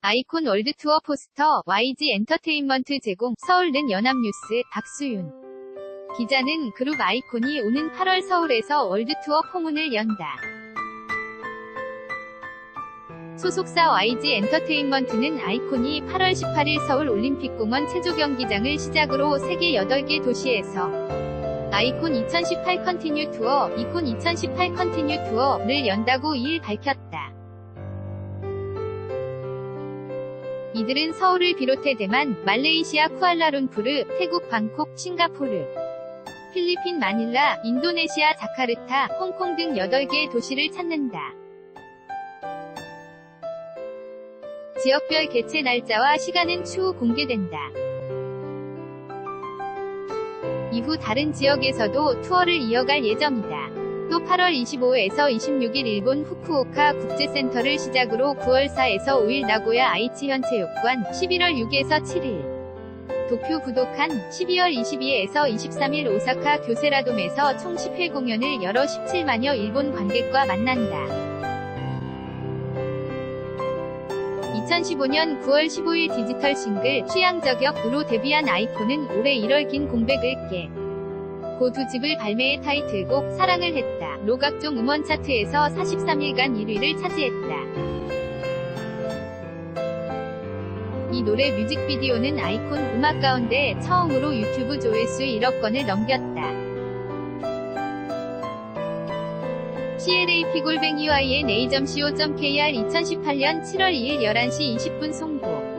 아이콘 월드투어 포스터 YG 엔터테인먼트 제공 서울는 연합뉴스 박수윤 기자는 그룹 아이콘이 오는 8월 서울에서 월드투어 포문을 연다. 소속사 YG 엔터테인먼트는 아이콘이 8월 18일 서울 올림픽공원 체조 경기장을 시작으로 세계 8개 도시에서 아이콘 2018 컨티뉴 투어, 이콘 2018 컨티뉴 투어를 연다고 2일 밝혔다. 이들은 서울을 비롯해 대만, 말레이시아 쿠알라룸푸르, 태국 방콕, 싱가포르, 필리핀 마닐라, 인도네시아 자카르타, 홍콩 등 8개의 도시를 찾는다. 지역별 개최 날짜와 시간은 추후 공개된다. 이후 다른 지역에서도 투어를 이어갈 예정이다. 또 8월 25에서 26일 일본 후쿠오카 국제센터를 시작으로 9월 4에서 5일 나고야 아이치 현 체육관, 11월 6에서 7일 도쿄 부도칸, 12월 22에서 23일 오사카 교세라돔에서 총 10회 공연을 열어 17만여 일본 관객과 만난다. 2015년 9월 15일 디지털 싱글 취향 저격으로 데뷔한 아이콘은 올해 1월 긴 공백을 깨. 고 두 집을 발매해 타이틀곡 사랑을 했다. 로 각종 음원 차트에서 43일간 1위를 차지했다. 이 노래 뮤직비디오는 아이콘 음악 가운데 처음으로 유튜브 조회수 1억 건을 넘겼다. CLA 피골뱅이 YN A.co.kr 2018년 7월 2일 11시 20분 송고